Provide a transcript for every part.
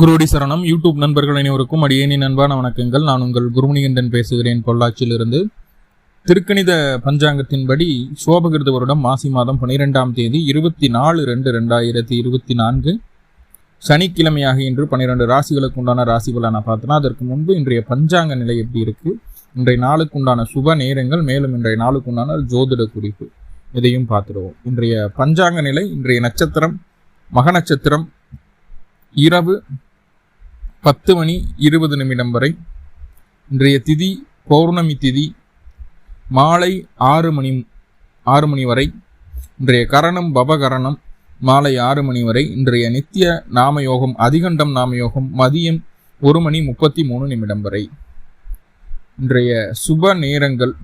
குருடி சரணம். யூடியூப் நண்பர்கள் அனைவருக்கும் அடியேனி நண்பான வணக்கங்கள். நான் உங்கள் குருமணிகண்டன் பேசுகிறேன் பொள்ளாச்சியிலிருந்து. திருக்கணித பஞ்சாங்கத்தின்படி சோபகிருத வருடம் மாசி மாதம் பனிரெண்டாம் தேதி இருபத்தி நாலு ரெண்டு ரெண்டாயிரத்தி இருபத்தி நான்கு. சனிக்கிழமையாக இன்று பன்னிரெண்டு ராசிகளுக்கு உண்டான ராசி பலனை பார்த்தோன்னா அதற்கு முன்பு இன்றைய பஞ்சாங்க நிலை எப்படி இருக்கு? இன்றைய நாளுக்கு உண்டான சுப நேரங்கள் மேலும் இன்றைய நாளுக்கு உண்டான ஜோதிட குறிப்பு. இதையும் பார்த்துடுவோம். இன்றைய பஞ்சாங்க நிலை இன்றைய நட்சத்திரம் மக நட்சத்திரம் இரவு பத்து மணி இருபது நிமிடம் வரை. இன்றைய திதி பௌர்ணமி திதி மாலை ஆறு மணி ஆறு மணி வரை. இன்றைய கரணம் பவகரணம் மாலை ஆறு மணி வரை. இன்றைய நித்திய நாமயோகம் அதிகண்டம் நாமயோகம் மதியம் ஒரு மணி முப்பத்தி மூணு நிமிடம் வரை. இன்றைய சுப நேரங்கள்.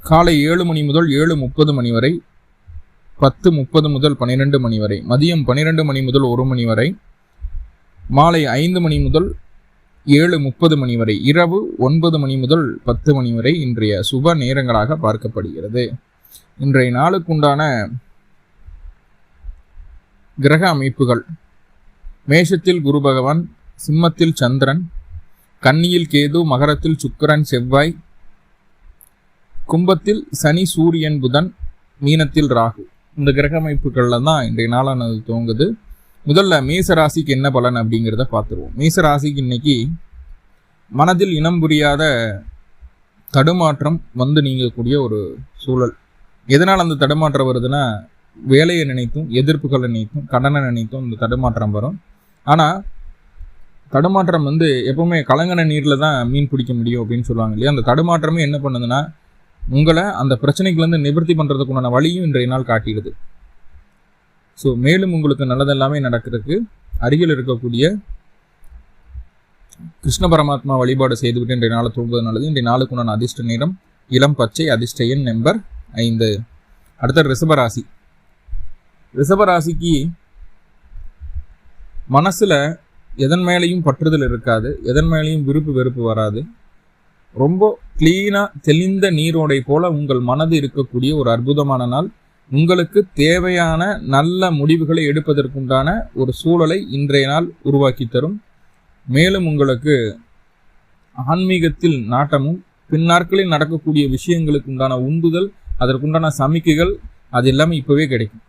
காலை ஏழு மணி முதல் ஏழு முப்பது மணி வரை. பத்து முப்பது முதல் பன்னிரெண்டு மணி வரை. மதியம் பன்னிரெண்டு மணி முதல் ஒரு மணி வரை. மாலை ஐந்து மணி முதல் ஏழு முப்பது மணி வரை. இரவு ஒன்பது மணி முதல் பத்து மணி வரை இன்றைய சுப நேரங்களாக பார்க்கப்படுகிறது. இன்றைய நாளுக்குண்டான கிரக அமைப்புகள். மேஷத்தில் குரு பகவான் சிம்மத்தில் சந்திரன் கன்னியில் கேது மகரத்தில் சுக்கிரன் செவ்வாய் கும்பத்தில் சனி சூரியன் புதன் மீனத்தில் ராகு. இந்த கிரக அமைப்புகளில் தான் இன்றைய நாளானது துவங்குது. முதல்ல மேச ராசிக்கு என்ன பலன் அப்படிங்கிறத பார்த்துருவோம். மேச ராசிக்கு இன்னைக்கு மனதில் இனம் புரியாத தடுமாற்றம் வந்து நீங்கக்கூடிய ஒரு சூழல். எதனால் அந்த தடுமாற்றம் வருதுன்னா வேலையை நினைத்தும் எதிர்ப்புகளை நினைத்தும் கடனை நினைத்தும் இந்த தடுமாற்றம் வரும். ஆனால் தடுமாற்றம் வந்து எப்பவுமே கலங்கன நீரில் தான் மீன் பிடிக்க முடியும் அப்படின்னு சொல்லுவாங்க இல்லையா? அந்த தடுமாற்றமே என்ன பண்ணுதுன்னா உங்களை அந்த பிரச்சனைகள்லேருந்து நிவர்த்தி பண்ணுறதுக்குண்டான வழியும் இன்றைய நாள் காட்டிடுது. ஸோ மேலும் உங்களுக்கு நல்லதெல்லாமே நடக்கிறதுக்கு அருகில் இருக்கக்கூடிய கிருஷ்ண பரமாத்மா வழிபாடு செய்துவிட்டு இன்றைய நாளை தூங்குவது நல்லது. இன்றைய நாளுக்கு உண்டான அதிர்ஷ்ட நிறம் இளம் பச்சை அதிர்ஷ்ட எண் நம்பர் ஐந்து. அடுத்த ரிஷபராசி. ரிஷபராசிக்கு மனசில் எதன் மேலேயும் பற்றுதல் இருக்காது. எதன் மேலேயும் விருப்பு வெறுப்பு வராது. ரொம்ப கிளீனாக தெளிந்த நீரோடை போல உங்கள் மனது இருக்கக்கூடிய ஒரு அற்புதமான நாள். உங்களுக்கு தேவையான நல்ல முடிவுகளை எடுப்பதற்குண்டான ஒரு சூழலை இன்றைய நாள் உருவாக்கி தரும். மேலும் உங்களுக்கு ஆன்மீகத்தில் நாட்டமும் பின்னாட்களில் நடக்கக்கூடிய விஷயங்களுக்கு உண்டான உந்துதல் அதற்குண்டான சமிக்கைகள் அது எல்லாமே இப்போவே கிடைக்கும்.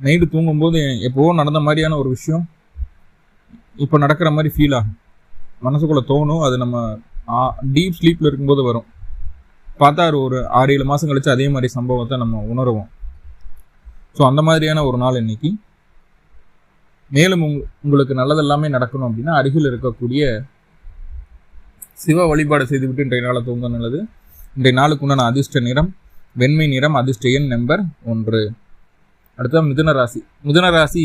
நைட்டு தூங்கும்போது எப்போவோ நடந்த மாதிரியான ஒரு விஷயம் இப்போ நடக்கிற மாதிரி ஃபீல் ஆகும். மனசுக்குள்ளே தோணும் அது நம்ம டீப் ஸ்லீப்பில் இருக்கும்போது வரும். பார்த்தா ஒரு ஒரு ஆறு ஏழு மாதம் கழிச்சு அதே மாதிரி சம்பவத்தை நம்ம உணருவோம். ஸோ அந்த மாதிரியான ஒரு நாள் இன்னைக்கு. மேலும் உங் உங்களுக்கு நல்லதெல்லாமே நடக்கணும் அப்படின்னா அருகில் இருக்கக்கூடிய சிவ வழிபாடு செய்துவிட்டு இன்றைய நாளை தூங்க நல்லது. இன்றைய நாளுக்கு உண்டான அதிர்ஷ்ட நிறம் வெண்மை நிறம் அதிர்ஷ்ட எண் நம்பர் ஒன்று. அடுத்த மிதுன ராசி. மிதுன ராசி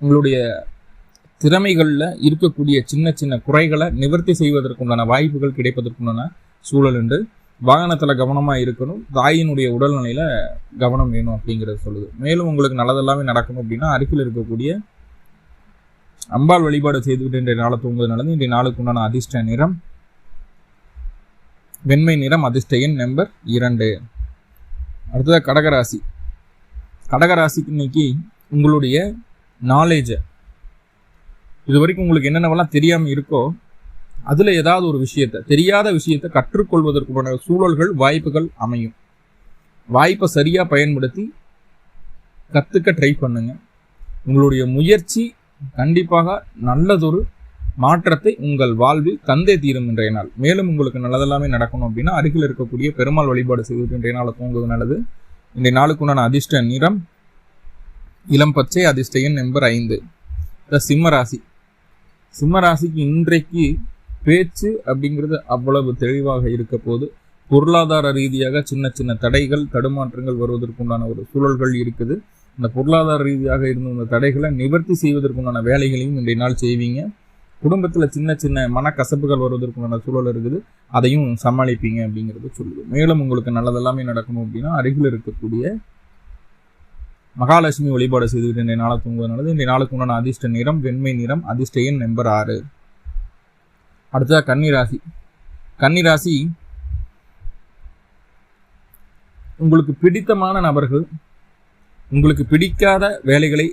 உங்களுடைய திறமைகளில் இருக்கக்கூடிய சின்ன சின்ன குறைகளை நிவர்த்தி செய்வதற்குண்டான வாய்ப்புகள் கிடைப்பதற்குண்டான சூழல் உண்டு. வாகனத்தில் கவனமாக இருக்கணும். தாயினுடைய உடல்நிலையில் கவனம் வேணும் அப்படிங்கிறது சொல்லுது. மேலும் உங்களுக்கு நல்லதெல்லாமே நடக்கணும் அப்படின்னா அருகில் இருக்கக்கூடிய அம்பாள் வழிபாடு செய்துவிட்டு இன்றைய நாளை தூங்குவது இன்றைய நாளுக்கு உண்டான அதிர்ஷ்ட நிறம் வெண்மை நிறம் அதிர்ஷ்ட எண் நம்பர் இரண்டு. அடுத்ததாக கடகராசி. கடகராசிக்கு இன்னைக்கு உங்களுடைய நாலேஜை இது வரைக்கும் உங்களுக்கு என்னென்னவெல்லாம் தெரியாமல் இருக்கோ அதில் ஏதாவது ஒரு விஷயத்தை தெரியாத விஷயத்தை கற்றுக்கொள்வதற்குமான சூழல்கள் வாய்ப்புகள் அமையும். வாய்ப்பை சரியாக பயன்படுத்தி கற்றுக்க ட்ரை பண்ணுங்கள் உங்களுடைய முயற்சி கண்டிப்பாக நல்லதொரு மாற்றத்தை உங்கள் வாழ்வில் தந்தே தீரும் இன்றைய நாள். மேலும் உங்களுக்கு நல்லதெல்லாமே நடக்கணும் அப்படின்னா அருகில் இருக்கக்கூடிய பெருமாள் வழிபாடு செய்வது இன்றைய நாளை தூங்குவது நல்லது. இன்றைய நாளுக்குண்டான அதிர்ஷ்ட நிறம் இளம் பச்சை அதிர்ஷ்ட எண் நம்பர் ஐந்து. த சிம்ம ராசி. சிம்மராசிக்கு இன்றைக்கு பேச்சு அப்படிங்கிறது அவ்வளவு தெளிவாக இருக்க போது பொருளாதார ரீதியாக சின்ன சின்ன தடைகள் தடுமாற்றங்கள் வருவதற்குண்டான ஒரு சூழல்கள் இருக்குது. அந்த பொருளாதார ரீதியாக இருந்த அந்த தடைகளை நிவர்த்தி செய்வதற்குண்டான வேலைகளையும் இன்றைய நாள் செய்வீங்க. குடும்பத்தில் சின்ன சின்ன மனக்கசப்புகள் வருவதற்குண்டான சூழல் இருக்குது. அதையும் சமாளிப்பீங்க அப்படிங்கிறத சொல்லுது. மேலும் உங்களுக்கு நல்லதெல்லாமே நடக்கணும் அப்படின்னா அருகில் இருக்கக்கூடிய மகாலட்சுமி வழிபாடு செய்துவிட்டு இன்றைய நாளை தூங்குவதனால இன்றைய நாளுக்கு உண்டான அதிர்ஷ்ட நிறம் வெண்மை நிறம் அதிர்ஷ்ட எண் நம்பர் ஆறு. அடுத்ததாக கன்னிராசி கன்னிராசி உங்களுக்கு பிடித்தமான நபர்கள் உங்களுக்கு பிடிக்காத வேலைகளை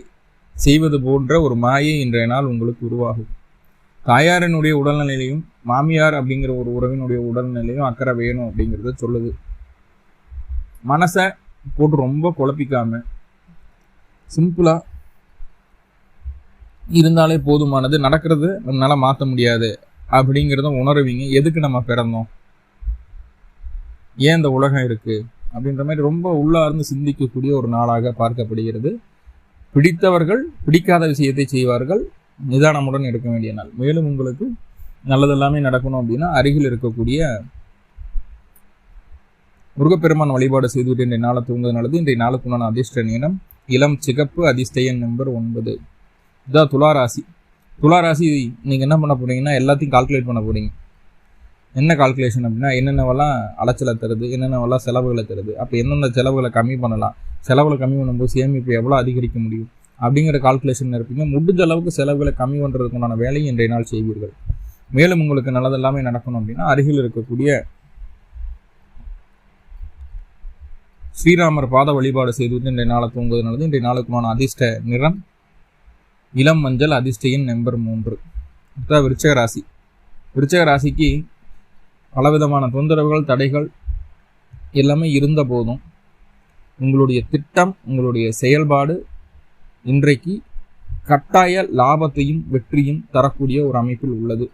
செய்வது போன்ற ஒரு மாயை இன்றைய நாள் உங்களுக்கு உருவாகும். தாயாரினுடைய உடல்நிலையும் மாமியார் அப்படிங்கிற ஒரு உறவினுடைய உடல்நிலையும் அக்கறை வேணும் அப்படிங்கிறத சொல்லுது. மனசை போட்டு ரொம்ப குழப்பிக்காம சிம்பிளாக இருந்தாலே போதுமானது. நடக்கிறது நம்மளால் மாற்ற முடியாது. அப்படிங்கிறத உணருவீங்க. எதுக்கு நம்ம பிறந்தோம்? ஏன் இந்த உலகம் இருக்கு? அப்படின்ற மாதிரி ரொம்ப உள்ளார்ந்து சிந்திக்கக்கூடிய ஒரு நாளாக பார்க்கப்படுகிறது. பிடித்தவர்கள் பிடிக்காத விஷயத்தை செய்வார்கள். நிதானமுடன் எடுக்க வேண்டிய நாள். மேலும் உங்களுக்கு நல்லதெல்லாமே நடக்கணும் அப்படின்னா அருகில் இருக்கக்கூடிய முருகப்பெருமான் வழிபாடு செய்துவிட்டு இன்றைய நாளை தூங்குவது நல்லது. இன்றைய நாளுக்குண்டான அதிர்ஷ்ட நேரம் இளம் சிகப்பு அதிர்ஷ்டயன் நம்பர் ஒன்பது. இதான் துளாராசி துளாராசி நீங்கள் என்ன பண்ண போகிறீங்கன்னா எல்லாத்தையும் கால்குலேட் பண்ண போகிறீங்க என்ன கால்குலேஷன் அப்படின்னா என்னென்னவெல்லாம் அலைச்சலை தருது என்னென்னவெல்லாம் செலவுகளை தருது. அப்போ என்னென்ன செலவுகளை கம்மி பண்ணலாம்? செலவுகளை கம்மி பண்ணும்போது சேமிப்பு எவ்வளோ அதிகரிக்க முடியும்? அப்படிங்கிற கால்குலேஷன் இருப்பீங்க. முடிஞ்ச அளவுக்கு செலவுகளை கம்மி பண்ணுறதுக்குண்டான வேலையை இன்றைய நாள் செய்வீர்கள். மேலும் உங்களுக்கு நல்லதெல்லாமே நடக்கணும் அப்படின்னா அருகில் இருக்கக்கூடிய ஸ்ரீராமர் பாத வழிபாடு செய்துவிட்டு இன்றைய நாளை தூங்குவது நல்லது இன்றைய நாளுக்குமான அதிர்ஷ்ட நிறம் இளம் மஞ்சள் அதிர்ஷ்டையின் நம்பர் மூன்று. அடுத்த விருச்சக ராசி. விருச்சக ராசிக்கு பலவிதமான தொந்தரவுகள் தடைகள் எல்லாமே இருந்த போதும் உங்களுடைய திட்டம் உங்களுடைய செயல்பாடு இன்றைக்கு கட்டாய லாபத்தையும் வெற்றியும் தரக்கூடிய ஒரு அமைப்பில் உள்ளது.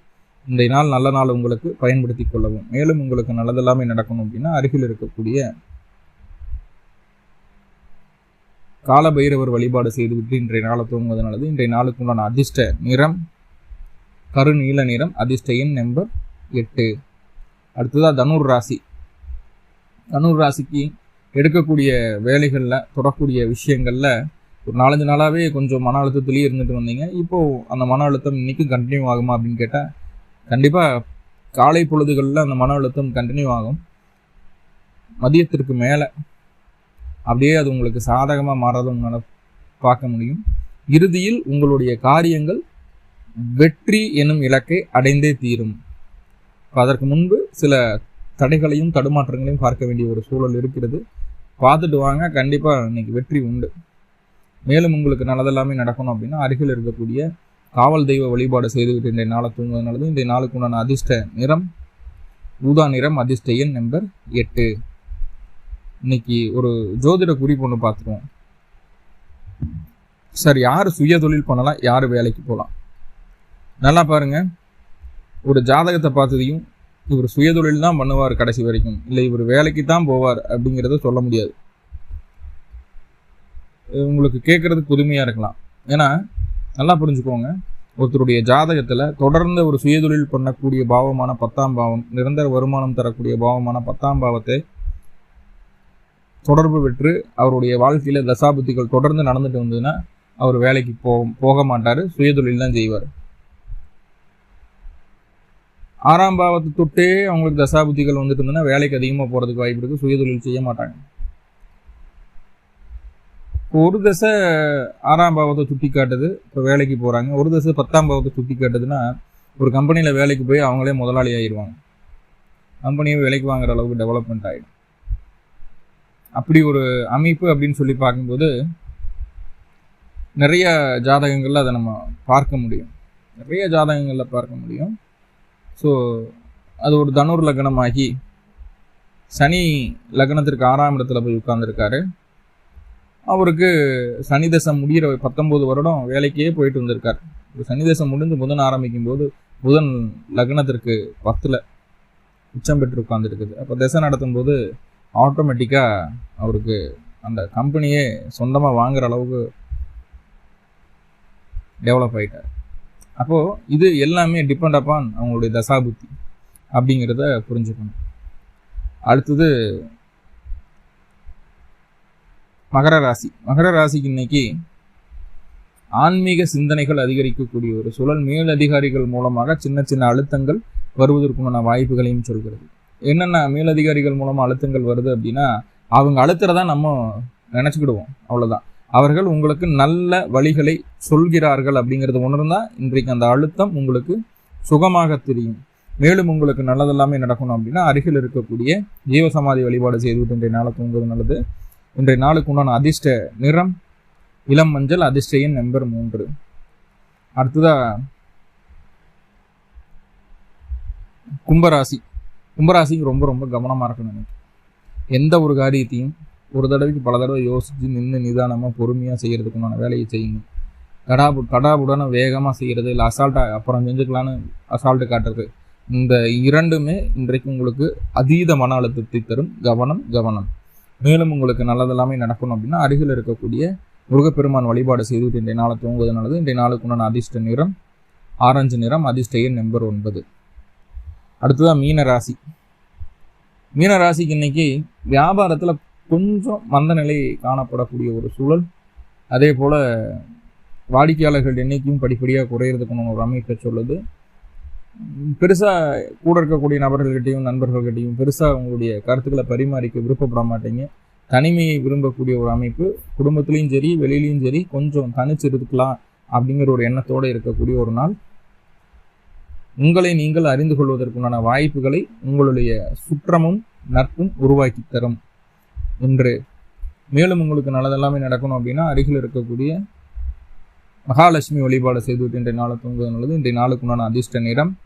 இன்றைய நாள் நல்ல நாள் உங்களுக்கு பயன்படுத்தி கொள்ளவும். மேலும் உங்களுக்கு நல்லதெல்லாமே நடக்கணும் அப்படின்னா அருகில் இருக்கக்கூடிய கால பைரவர் வழிபாடு செய்துவிட்டு இன்றைய நாளை தூங்குவது நல்லது இன்றைய நாளுக்கு உண்டான அதிர்ஷ்ட நிறம் கருநீல நிறம் அதிர்ஷ்ட எண் நம்பர் எட்டு. அடுத்ததாக தனுர் ராசி. தனுர் ராசிக்கு எடுக்கக்கூடிய வேலைகளில் தொடக்கூடிய விஷயங்களில் ஒரு நாலஞ்சு நாளாகவே கொஞ்சம் மன அழுத்தத்துலேயே இருந்துட்டு வந்தீங்க. இப்போது அந்த மன அழுத்தம் இன்றைக்கும் கண்டினியூ ஆகுமா அப்படின்னு கேட்டால் கண்டிப்பாக காலை பொழுதுகளில் அந்த மன அழுத்தம் கண்டினியூ ஆகும். மதியத்திற்கு மேலே அப்படியே அது உங்களுக்கு சாதகமாக மாறதும் உங்களால் பார்க்க முடியும். இறுதியில் உங்களுடைய காரியங்கள் வெற்றி எனும் இலக்கை அடைந்தே தீரும். அதற்கு முன்பு சில தடைகளையும் தடுமாற்றங்களையும் பார்க்க வேண்டிய ஒரு சூழல் இருக்கிறது. பார்த்துட்டு வாங்க கண்டிப்பாக இன்னைக்கு வெற்றி உண்டு. மேலும் உங்களுக்கு நல்லதெல்லாமே நடக்கணும் அப்படின்னா அருகில் இருக்கக்கூடிய காவல் தெய்வ வழிபாடு செய்துவிட்டு இன்றைய நாளை தூங்குவதனால இந்த இன்றைய நாளுக்கு உண்டான அதிர்ஷ்ட நிறம் ஊதா நிறம் அதிர்ஷ்ட எண் நம்பர் எட்டு. இன்னைக்கு ஒரு ஜோதிட குறிப்பு ஒன்று பார்த்துருவோம். சார் யார் சுய தொழில் பண்ணலாம் யார் வேலைக்கு போகலாம்? நல்லா பாருங்க. ஒரு ஜாதகத்தை பார்த்ததையும் இவர் சுயதொழில் தான் பண்ணுவார் கடைசி வரைக்கும். இல்லை இவர் வேலைக்கு தான் போவார் அப்படிங்கிறத சொல்ல முடியாது. உங்களுக்கு கேட்குறது புதுமையாக இருக்கலாம். ஏன்னா நல்லா புரிஞ்சுக்கோங்க. ஒருத்தருடைய ஜாதகத்தில் தொடர்ந்து ஒரு சுயதொழில் பண்ணக்கூடிய பாவமான பத்தாம் பாவம் நிரந்தர வருமானம் தரக்கூடிய பாவமான பத்தாம் பாவத்தை தொடர்பு பெற்று அவருடைய வாழ்க்கையில் தசாபுத்திகள் தொடர்ந்து நடந்துட்டு வந்ததுன்னா அவர் வேலைக்கு போ போக மாட்டார் சுயதொழில் தான் செய்வார். ஆறாம் பாவத்தை தொட்டே அவங்களுக்கு தசாபுத்திகள் வந்துட்டு இருந்ததுன்னா வேலைக்கு அதிகமாக போகிறதுக்கு வாய்ப்பு இருக்குது சுயதொழில் செய்ய மாட்டாங்க. ஒரு தசை ஆறாம் பாவத்தை சுட்டி காட்டுது இப்போ வேலைக்கு போகிறாங்க ஒரு தசை பத்தாம் பாவத்தை சுட்டி காட்டுதுன்னா ஒரு கம்பெனியில் வேலைக்கு போய் அவங்களே முதலாளி ஆயிடுவாங்க. கம்பெனியை வேலைக்கு வாங்குற அளவுக்கு டெவலப்மெண்ட் ஆகிடும் அப்படி ஒரு அமைப்பு அப்படின்னு சொல்லி பார்க்கும்போது நிறைய ஜாதகங்களில் அதை நம்ம பார்க்க முடியும். நிறைய ஜாதகங்களில் பார்க்க முடியும். ஸோ அது ஒரு தனுர் லக்னமாகி சனி லக்னத்திற்கு ஆறாம் இடத்துல போய் உட்கார்ந்துருக்காரு. அவருக்கு சனி தசம் முடிகிற பத்தொம்போது வருடம் வேலைக்கே போயிட்டு வந்திருக்கார். சனி தசம் முடிந்து புதன் ஆரம்பிக்கும் போது புதன் லக்னத்திற்கு பத்தில் உச்சம் பெற்று உட்காந்துருக்குது அப்போ தசை நடத்தும் போது ஆட்டோமேட்டிக்காக அவருக்கு அந்த கம்பெனியே சொந்தமாக வாங்குற அளவுக்கு டெவலப் ஆகிட்டார் அப்போது இது எல்லாமே டிபெண்ட் அப்பான் அவங்களுடைய தசாபுத்தி அப்படிங்கிறத புரிஞ்சுக்கணும். அடுத்தது மகர ராசி. மகர ராசிக்கு இன்னைக்கு ஆன்மீக சிந்தனைகள் அதிகரிக்கக்கூடிய ஒரு சூழல். மேலதிகாரிகள் மூலமாக சின்ன சின்ன அழுத்தங்கள் வருவதற்குண்டான வாய்ப்புகளையும் சொல்கிறது. என்னென்ன மேலதிகாரிகள் மூலமாக அழுத்தங்கள் வருது அப்படின்னா அவங்க அழுத்துறதா நம்ம நினச்சிக்கிடுவோம். அவ்வளோதான் அவர்கள் உங்களுக்கு நல்ல வழிகளை சொல்கிறார்கள் அப்படிங்கிறது உணர்ந்தால் இன்றைக்கு அந்த அழுத்தம் உங்களுக்கு சுகமாக தெரியும். மேலும் உங்களுக்கு நல்லதெல்லாமே நடக்கணும் அப்படின்னா அருகில் இருக்கக்கூடிய ஜீவசமாதி வழிபாடு செய்துவிட்டு இன்றைய நாளை தூங்குவது நல்லது. இன்றைய நாளுக்கு உண்டான அதிர்ஷ்ட நிறம் இளம் மஞ்சள் அதிர்ஷ்ட எண் நம்பர் மூன்று. அடுத்ததாக கும்பராசி. கும்பராசிக்கு ரொம்ப ரொம்ப கவனமாக இருக்கணும் எனக்கு எந்த ஒரு காரியத்தையும் ஒரு தடவைக்கு பல தடவை யோசித்து நின்று நிதானமாக பொறுமையாக செய்கிறதுக்குண்டான வேலையை செய்யுங்க. கடாபு கடாபுடான வேகமாக செய்கிறது இல்லை அசால்ட்டாக அப்புறம் செஞ்சுக்கலான்னு அசால்ட்டு காட்டுறது இந்த இரண்டுமே இன்றைக்கு உங்களுக்கு அதீத மன அழுத்தத்தை தரும். கவனம் கவனம். மேலும் உங்களுக்கு நல்லதெல்லாமே நடக்கணும் அப்படின்னா அருகில் இருக்கக்கூடிய முருகப்பெருமான் வழிபாடு செய்துவிட்டு இன்றைய நாளை தூங்குவது நல்லது. இன்றைய நாளுக்கு உண்டான அதிர்ஷ்ட நிறம் ஆரஞ்சு நிறம் அதிர்ஷ்ட எண் நம்பர் ஒன்பது. அடுத்ததான் மீன ராசி. மீன ராசிக்கு இன்னைக்கு வியாபாரத்தில் கொஞ்சம் மந்த நிலை காணப்படக்கூடிய ஒரு சூழல். அதே போல் வாடிக்கையாளர்கள் எண்ணிக்கையும் படிப்படியாக குறையிறதுக்குன்னு ஒரு அமைப்பை சொல்லுது. பெருசாக கூட இருக்கக்கூடிய நபர்கள்கிட்டையும் நண்பர்கள்கிட்டையும் பெருசாக உங்களுடைய கருத்துக்களை பரிமாறிக்க விருப்பப்பட மாட்டீங்க. தனிமையை விரும்பக்கூடிய ஒரு அமைப்பு. குடும்பத்துலேயும் சரி வெளியிலையும் சரி கொஞ்சம் தனிச்சு இருக்கலாம் அப்படிங்கிற ஒரு எண்ணத்தோடு இருக்கக்கூடிய ஒரு நாள். உங்களை நீங்கள் அறிந்து கொள்வதற்குண்டான வாய்ப்புகளை உங்களுடைய சுற்றமும் நட்பும் உருவாக்கி தரும். என்று மேலும் உங்களுக்கு நல்லதெல்லாமே நடக்கணும் அப்படின்னா அருகில் இருக்கக்கூடிய மகாலட்சுமி வழிபாடு செய்துவிட்டு இன்றைய நாளை தூங்குவது நல்லது. இன்றைய நாளுக்கு உண்டான அதிர்ஷ்ட நிறம்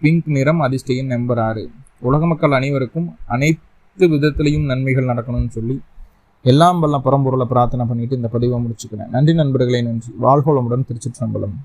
பிங்க் நிறம் அதிர்ஷ்ட எண் நம்பர் ஆறு. உலக மக்கள் அனைவருக்கும் அனைத்து விதத்திலையும் நன்மைகள் நடக்கணும்னு சொல்லி எல்லாம் வல்ல பரம்பொருளை பிரார்த்தனை பண்ணிட்டு இந்த பதிவை முடிச்சுக்கிறேன். நன்றி நண்பர்களே நன்றி. வாழ்கோளமுடன் திருச்சிற்றம்பலம்.